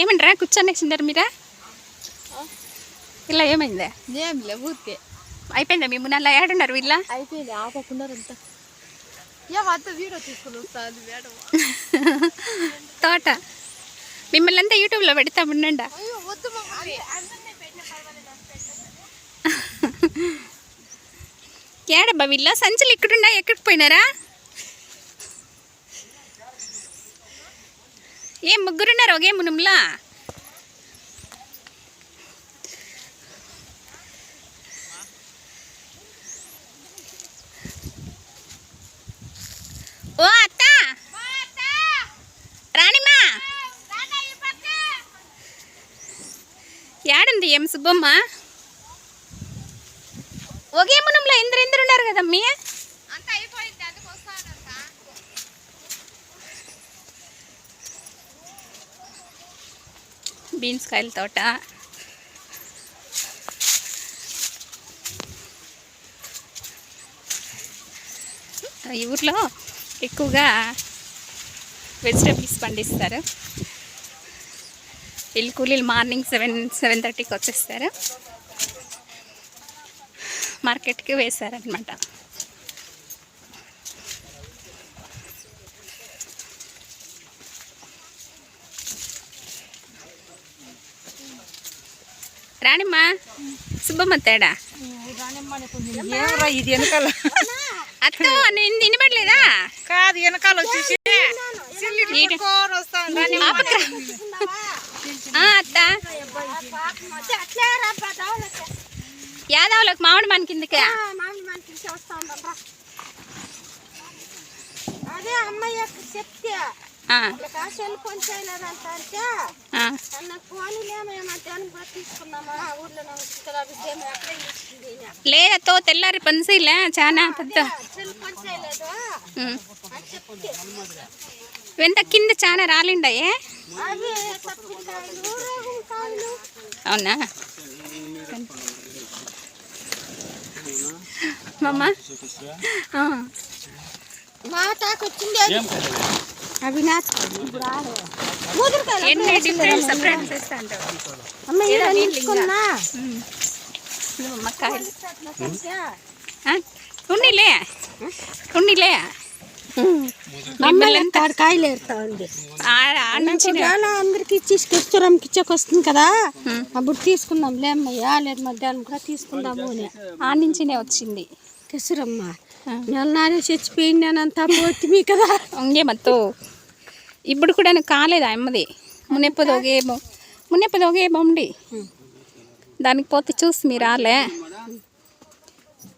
ఏమంటారా కూర్చొని సిందరు మీరా? ఇలా ఏమైందా? ఏం లే ఊరికే. అయిపోయిందా మీ మునల్లా? ఏడున్నారు వీళ్ళ? అయిపోయింది అంత. వీడియో తీసుకుని మేడం. తోట. మిమ్మల్ని అంతా యూట్యూబ్లో పెడతా ఉండండి? ఏడబ్బా వీళ్ళ సంచులు ఇక్కడున్నా ఎక్కడికి పోయినారా ఏం ముగ్గురున్నారు ఒకే మునుములా ఓ అత్త రాణిమా ఏడుంది ఏం సుబ్బమ్మ ఒకే మునంలో ఇందరు ఇందరు ఉన్నారు కదమ్మీ అంత అయిపోయింది అందుకు వస్తానంట. బీన్స్ కాయల తోట. ఈ ఊర్లో ఎక్కువగా వెజిటేబుల్స్ పండిస్తారు. వీళ్ళు కూలీలు మార్నింగ్ సెవెన్ సెవెన్ థర్టీకి వచ్చేస్తారు. మార్కెట్కి వేశారనమాట రాణిమ్మా సుబ్బమ్మ తేడా? ఇది వెనకాల అత్త నేను తినబడలేదా? కాదు వెనకాల వచ్చేసి అత్త. మామిడి మన కిందకి. అదే అమ్మాయి చెప్తే ఆ, సెల్ ఫోన్ చేయలేదంట అంటే ఆ. అన్న ఫోన్ మేము మధ్యాహ్నం ఆడే ముదురుకాయలు ఎన్ని డిఫరెంట్ సపరేట్ చేస్తా అంటావు అమ్మ ఏదో ఇలా నీళ్ళు ఇంకా. నిలుచుకున్నా ఉం. ఇదిగో మక్కాయలు కంటే ఆ? ఉన్నిలే ఉన్నిలే మమ్మల్ని తాడు కాయలు ఏరుతా ఉంది? అందరికి తీసుకొస్తున్నాం కిచ్చకొస్తుంది కదా? అప్పుడు తీసుకుందాం లేమ్మయ్యా లేదు మధ్యాహ్నం కూడా తీసుకుందాము అని. ఆ నుంచినే వచ్చింది. కిసురమ్మ నెలనాడే చచ్చిపోయింది అని అంతా పోతుంది కదా. ఇంకేమత్తో? ఇప్పుడు కూడా నాకు కాలేదు అమ్మది? మునెప్పదోగేమో ఒకే బొమ్మండి దానికి పోతే చూసి మీరు రాలే.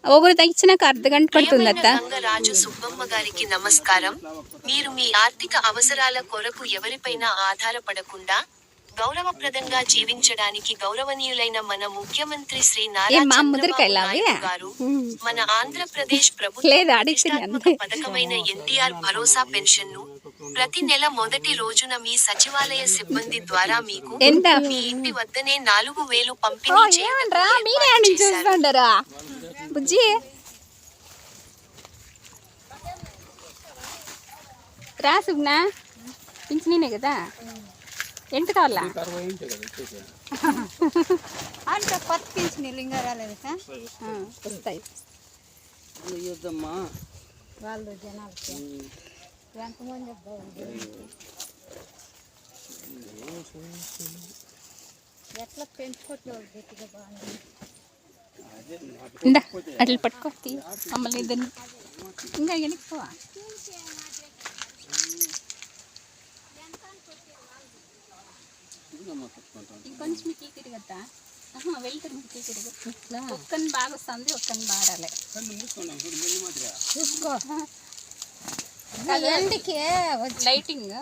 ఒకరు తగ్గించినాక అర్ధ గంట పడుతుంది అత్త గంగరాజు సుబ్బమ్మ గారికి నమస్కారం మీరు మీ ఆర్థిక అవసరాల కొరకు ఎవరిపైనా ఆధారపడకుండా గౌరవప్రదంగా జీవించడానికి గౌరవనీయులైన మన ముఖ్యమంత్రి శ్రీ నారా ఏం మా చంద్రబాబు ముద్రకాయలా అవి? నాయుడు గారు మన ఆంధ్రప్రదేశ్ ప్రభుత్వ. పథకమైన ఎన్టీఆర్ భరోసా పెన్షన్ను ప్రతి నెల మొదటి రోజున మీ సచివాలయ సిబ్బంది ద్వారా మీకు? మీ ఇంటి వద్దనే నాలుగు వేలు పంపిణీ ఏమంటారా బుజ్జి రా సుగ్నా. పింఛనీనే కదా? ఎంత కావాలా? అంటే కొత్త పింఛన్ ఇంకా రాలేదు వస్తాయి. వాళ్ళు జనాలకి. ఎంతమంది ఎట్లా పెంచుకోవట్లేదు? గట్టిగా బాగుంది ఇందా అట్లా పట్టుకో తీ మమ్మల్ని ఇద్దరిని ఇంకా వెనక్కిపోవా ఇంకొంచెం కీ తిరగద్దా వెళ్తారు మీకు కీ తిరగ ఒక్కని బాగా వస్తుంది ఒక్కని బాగా రాలే చూసుకో ఎండకి లైటింగ్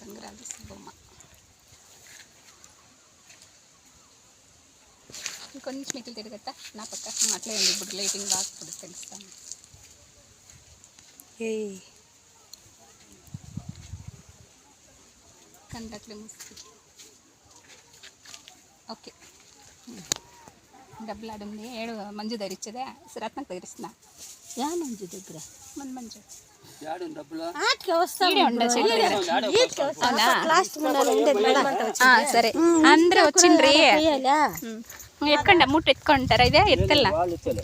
గంగరాజు సుబ్బమ్మ ఇంకొంచెం మీకు తిరగత్తా నా పక్క అట్లే ఉంది. ఇప్పుడు లైటింగ్ బాగా ఇప్పుడు తెలుస్తాను కండక్లే ముసుగు ఓకే. డబ్బులు ఆడుంది ఏడు మంజు ధరించదే రత్నకు ధరిస్తున్నా. యా మంజు దగ్గర. మన మంజు. దగ్గర. సరే. అందరూ వచ్చిండ్రి. చేయాలా ఎక్కండి ముట్టు ఎత్తుకుంటారా ఇదే ఎత్తల్లా? వాళ్ళు ఇచ్చలే